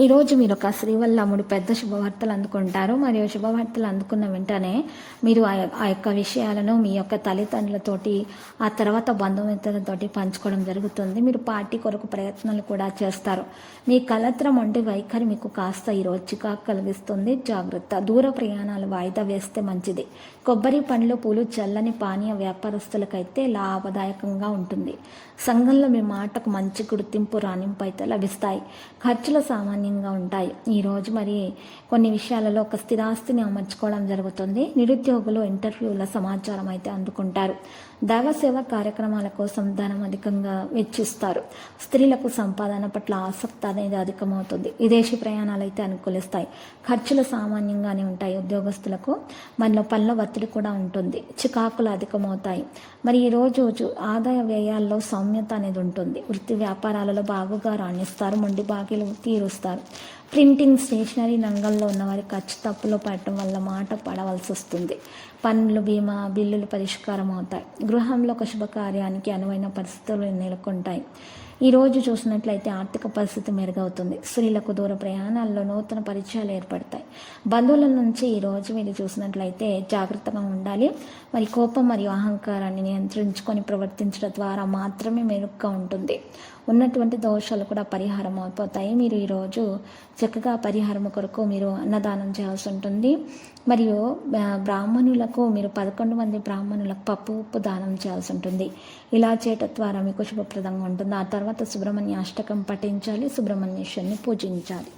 ఈరోజు మీరు ఒక శ్రీవల్లముడు పెద్ద శుభవార్తలు అందుకుంటారు. మరియు శుభవార్తలు అందుకున్న వెంటనే మీరు ఆ ఆ యొక్క విషయాలను మీ యొక్క తల్లిదండ్రులతోటి ఆ తర్వాత బంధుమిత్రులతోటి పంచుకోవడం జరుగుతుంది. మీరు పార్టీ కొరకు ప్రయత్నాలు కూడా చేస్తారు. మీ కలత్రం వంటి వైఖరి మీకు కాస్త ఈ చికాకు కలిగిస్తుంది. జాగ్రత్త. దూర ప్రయాణాలు వాయిదా వేస్తే మంచిది. కొబ్బరి పండ్లు పూలు చల్లని పానీయ వ్యాపారస్తులకైతే లాభదాయకంగా ఉంటుంది. సంఘంలో మీ మాటకు మంచి గుర్తింపు రాణింపు అయితే లభిస్తాయి. ఖర్చుల సామాన్య సామాన్యంగా ఉంటాయి. ఈరోజు మరి కొన్ని విషయాలలో ఒక స్థిరాస్తిని అమర్చుకోవడం జరుగుతుంది. నిరుద్యోగులు ఇంటర్వ్యూల సమాచారం అయితే అందుకుంటారు. దైవ సేవ కార్యక్రమాల కోసం ధనం అధికంగా వెచ్చిస్తారు. స్త్రీలకు సంపాదన పట్ల ఆసక్తి అనేది అధికమవుతుంది. విదేశీ ప్రయాణాలు అయితే అనుకూలిస్తాయి. ఖర్చులు సామాన్యంగానే ఉంటాయి ఉద్యోగస్తులకు. మనలో పనుల ఒత్తిడి కూడా ఉంటుంది. చికాకులు అధికమవుతాయి. మరి ఈ రోజు ఆదాయ వ్యయాల్లో సౌమ్యత అనేది ఉంటుంది. వృత్తి వ్యాపారాలలో బాగుగా రాణిస్తారు. మొండి బాకీలు తీరుస్తారు. ప్రింటింగ్ స్టేషనరీ రంగంలో ఉన్నవారి ఖర్చు తప్పులో పడటం వల్ల మాట పడవలసి వస్తుంది. పన్నులు బీమా బిల్లులు పరిష్కారం అవుతాయి. గృహంలో ఒక శుభకార్యానికి అనువైన పరిస్థితులు నెలకొంటాయి. ఈ రోజు చూసినట్లయితే ఆర్థిక పరిస్థితి మెరుగవుతుంది. స్త్రీలకు దూర ప్రయాణాల్లో నూతన పరిచయాలు ఏర్పడతాయి. బంధువుల నుంచి ఈరోజు మీరు చూసినట్లయితే జాగ్రత్తగా ఉండాలి. మరి కోపం మరియు అహంకారాన్ని నియంత్రించుకొని ప్రవర్తించడం ద్వారా మాత్రమే మెరుగ్గా ఉంటుంది. ఉన్నటువంటి దోషాలు కూడా పరిహారం అయిపోతాయి మీరు ఈరోజు చక్కగా పరిహారం కొరకు మీరు అన్నదానం చేయాల్సి ఉంటుంది. మరియు బ్రాహ్మణులకు మీరు పదకొండు మంది బ్రాహ్మణులకు పప్పు ఉప్పు దానం చేయాల్సి ఉంటుంది. ఇలా చేయటం ద్వారా మీకు శుభప్రదంగా ఉంటుంది. ఆ తర్వాత తర్వాత సుబ్రహ్మణ్య అష్టకం పఠించాలి సుబ్రహ్మణ్యేశ్వరిని పూజించాలి.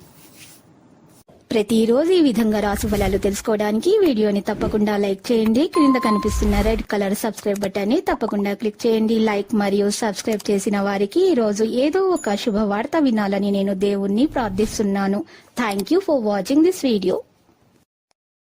ప్రతిరోజు ఈ విధంగా రాసు ఫలాలు తెలుసుకోవడానికి వీడియోని తప్పకుండా లైక్ చేయండి. క్రింద కనిపిస్తున్న రెడ్ కలర్ సబ్స్క్రైబ్ బటన్ని తప్పకుండా క్లిక్ చేయండి. లైక్ మరియు సబ్స్క్రైబ్ చేసిన వారికి ఈ రోజు ఏదో ఒక శుభవార్త వినాలని నేను దేవుణ్ణి ప్రార్థిస్తున్నాను. Thank you for watching this video